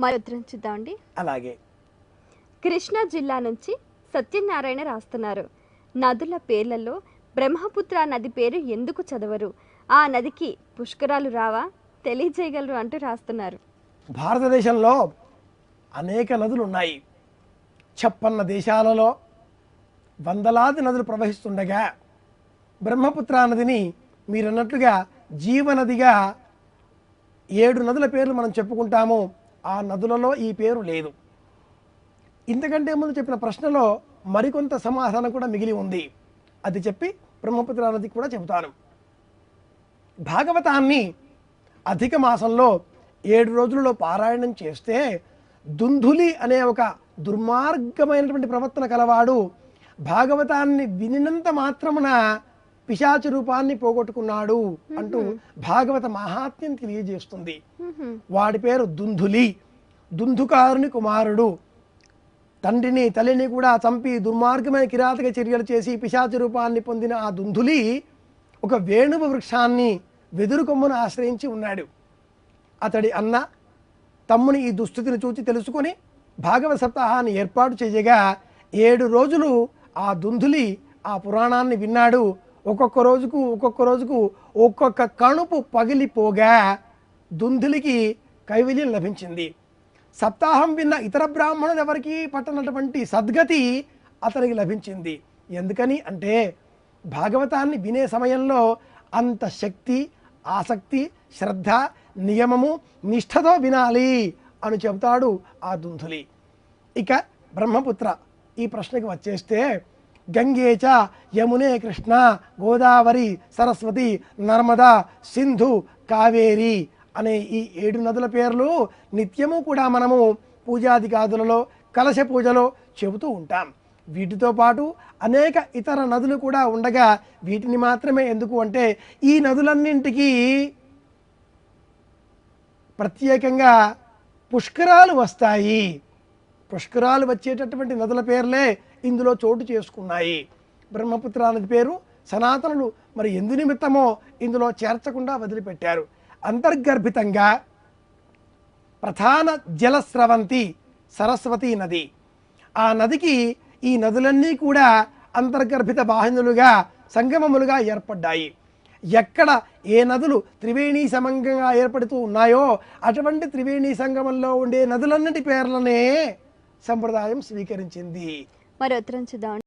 మరి అలాగే. కృష్ణా జిల్లా నుంచి సత్యనారాయణ రాస్తున్నారు. నదుల పేర్లలో బ్రహ్మపుత్ర నది పేరు ఎందుకు చదవరు? ఆ నదికి పుష్కరాలు రావా? తెలియజేయగలరు అంటూ రాస్తున్నారు. భారతదేశంలో అనేక నదులు ఉన్నాయి. చెప్పన్న దేశాలలో వందలాది నదులు ప్రవహిస్తుండగా బ్రహ్మపుత్ర నదిని మీరన్నట్లుగా జీవనదిగా ఏడు నదుల పేర్లు మనం చెప్పుకుంటాము. ఆ నదులలో ఈ పేరు లేదు. ఇంతకంటే ముందు చెప్పిన ప్రశ్నలో మరికొంత సమాధానం కూడా మిగిలి ఉంది. అది చెప్పి బ్రహ్మపుత్ర నది కూడా చెబుతాను. భాగవతాన్ని అధిక మాసంలో ఏడు రోజులలో పారాయణం చేస్తే దుంధులి అనే ఒక దుర్మార్గమైనటువంటి ప్రవర్తన కలవాడు భాగవతాన్ని వినినంత మాత్రమున పిశాచ రూపాన్ని పోగొట్టుకున్నాడు అంటూ భాగవత మహాత్మ్యం తెలియజేస్తుంది. వాడి పేరు దుంధులి. దుంధుకారుని కుమారుడు. తండ్రిని తల్లిని కూడా చంపి దుర్మార్గమైన కిరాతక చర్యలు చేసి పిశాచ రూపాన్ని పొందిన ఆ దుంధులి ఒక వేణువ వృక్షాన్ని వెదురు కొమ్మును ఆశ్రయించి ఉన్నాడు. అతడి అన్న తమ్ముని ఈ దుస్థితిని చూచి తెలుసుకొని భాగవత సప్తాహాన్ని ఏర్పాటు చేయగా ఏడు రోజులు ఆ దుంధులి ఆ పురాణాన్ని విన్నాడు. ఒక్కొక్క రోజుకు ఒక్కొక్క రోజుకు ఒక్కొక్క కణుపు పగిలిపోగా దుంధులికి కైవల్యం లభించింది. సప్తాహం విన్న ఇతర బ్రాహ్మణులు ఎవరికి పట్టనటువంటి సద్గతి అతనికి లభించింది. ఎందుకని అంటే భాగవతాన్ని వినే సమయంలో అంత శక్తి ఆసక్తి శ్రద్ధ నియమము నిష్ఠతో వినాలి అని చెబుతాడు ఆ దుంధులి ఇక బ్రహ్మపుత్ర ఈ ప్రశ్నకి వచ్చేస్తే గంగేచ యమునే కృష్ణ గోదావరి సరస్వతి నర్మదా సింధు కావేరి అనే ఈ ఏడు నదుల పేర్లు నిత్యము కూడా మనము పూజాదికాదులలో కలశ పూజలో చెబుతూ ఉంటాం. వీటితో పాటు అనేక ఇతర నదులు కూడా ఉండగా వీటిని మాత్రమే ఎందుకు అంటే ఈ నదులన్నింటికీ ప్రత్యేకంగా పుష్కరాలు వస్తాయి. పుష్కరాలు వచ్చేటటువంటి నదుల పేర్లే ఇందులో చోటు చేసుకున్నాయి. బ్రహ్మపుత్ర నది పేరు సనాతనులు మరి ఎందు నిమిత్తమో ఇందులో చేర్చకుండా వదిలిపెట్టారు. అంతర్గర్భితంగా ప్రధాన జలస్రవంతి సరస్వతి నది. ఆ నదికి ఈ నదులన్నీ కూడా అంతర్గర్భిత వాహినులుగా సంగమములుగా ఏర్పడ్డాయి. ఎక్కడ ఏ నదులు త్రివేణి సమంగంగా ఏర్పడుతూ ఉన్నాయో అటువంటి త్రివేణి సంగమంలో ఉండే నదులన్నిటి పేర్లనే సంప్రదాయం స్వీకరించింది. మరి ఉత్తరం చూద్దాం.